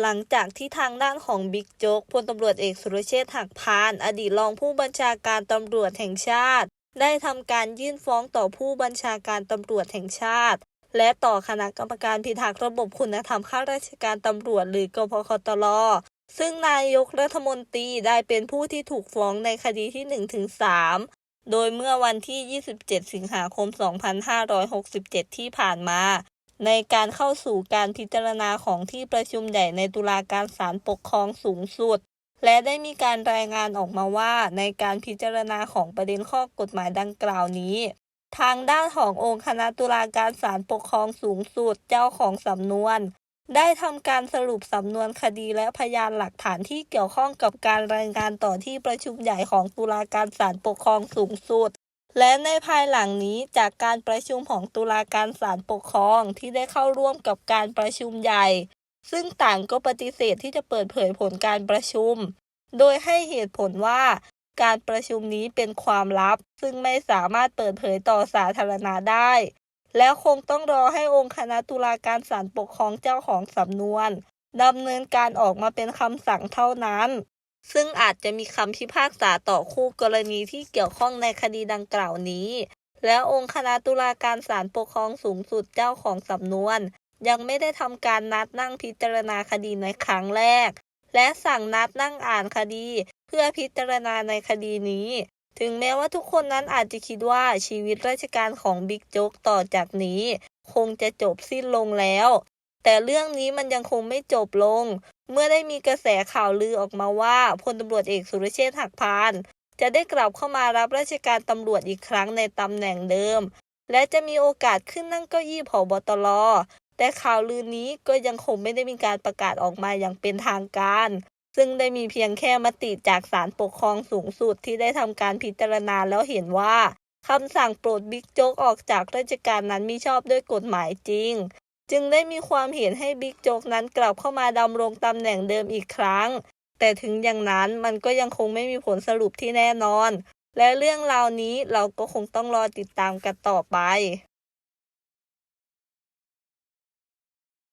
หลังจากที่ทางด้านของบิ๊กโจ๊กพลตำรวจเอกสุรเชษฐ์หักพาน อดีตรองผู้บัญชาการตำรวจแห่งชาติ ได้ทำการยื่นฟ้องต่อผู้บัญชาการตำรวจแห่งชาติ และต่อคณะกรรมการพิทักษ์ระบบคุณธรรมข้าราชการตำรวจหรือกพคตรซึ่งนายกรัฐมนตรีได้เป็นผู้ที่ถูกฟ้องในคดีที่ 1-3 โดยเมื่อวันที่ 27 สิงหาคม 2567 ที่ผ่านมา ในการเข้าสู่การพิจารณาของที่ประชุมใหญ่ในตุลาการศาลปกครองสูงสุด และได้มีการรายงานออกมาว่า ในการพิจารณาของประเด็นข้อกฎหมายดังกล่าวนี้ ทางด้านขององค์คณะตุลาการศาลปกครองสูงสุดเจ้าของสำนวน ได้ทำการสรุปสำนวนคดีและพยานหลักฐานที่เกี่ยวข้องกับการรายงานต่อที่ประชุมใหญ่ของตุลาการศาลปกครองสูงสุด และในภายหลังนี้จากการประชุมของตุลาการศาลปกครองที่ได้เข้าร่วมกับการประชุมใหญ่ ซึ่งต่างก็ปฏิเสธที่จะเปิดเผยผลการประชุม โดยให้เหตุผลว่า การประชุมนี้เป็นความลับ ซึ่งไม่สามารถเปิดเผยต่อสาธารณะได้ แล้วคงต้องรอให้องค์คณะตุลาการศาลปกครองเจ้าของสำนวนดำเนินการออกมาเป็นคำสั่งเท่านั้น ซึ่งอาจจะมีคำพิพากษาต่อคู่กรณีที่เกี่ยวข้องในคดีดังกล่าวนี้ และองค์คณะตุลาการศาลปกครองสูงสุดเจ้าของสำนวน ยังไม่ได้ทำการนัดนั่งพิจารณาคดีในครั้งแรก และสั่งนัดนั่งอ่านคดี เพื่อพิจารณาในคดีนี้ ถึงแม้ว่าทุกคนนั้นอาจจะคิดว่าชีวิตราชการของบิ๊กโจ๊กต่อจากนี้ คงจะจบสิ้นลงแล้ว แต่เรื่องนี้มันยังคงไม่จบลง เมื่อได้มีกระแสข่าวลือออกมาว่าพลตำรวจเอกสุรเชษฐ์หักพานจะได้กลับเข้ามารับราชการตำรวจอีกครั้งในตำแหน่งเดิม และจะมีโอกาสขึ้นนั่งเก้าอี้ผอบตรแต่ข่าวลือนี้ก็ยังคงไม่ได้มีการประกาศออกมาอย่างเป็นทางการ ซึ่งได้มีเพียงแค่มติจากศาลปกครองสูงสุดที่ได้ทำการพิจารณาแล้วเห็นว่าคำสั่งโปรดบิ๊กโจ๊กออกจากราชการนั้นมิชอบด้วยกฎหมายจริง จึงได้มีความเห็นให้บิ๊กโจ๊กนั้นกลับเข้ามาดำรงตำแหน่งเดิมอีกครั้ง แต่ถึงอย่างนั้นมันก็ยังคงไม่มีผลสรุปที่แน่นอน และเรื่องราวนี้เราก็คงต้องรอติดตามกันต่อไป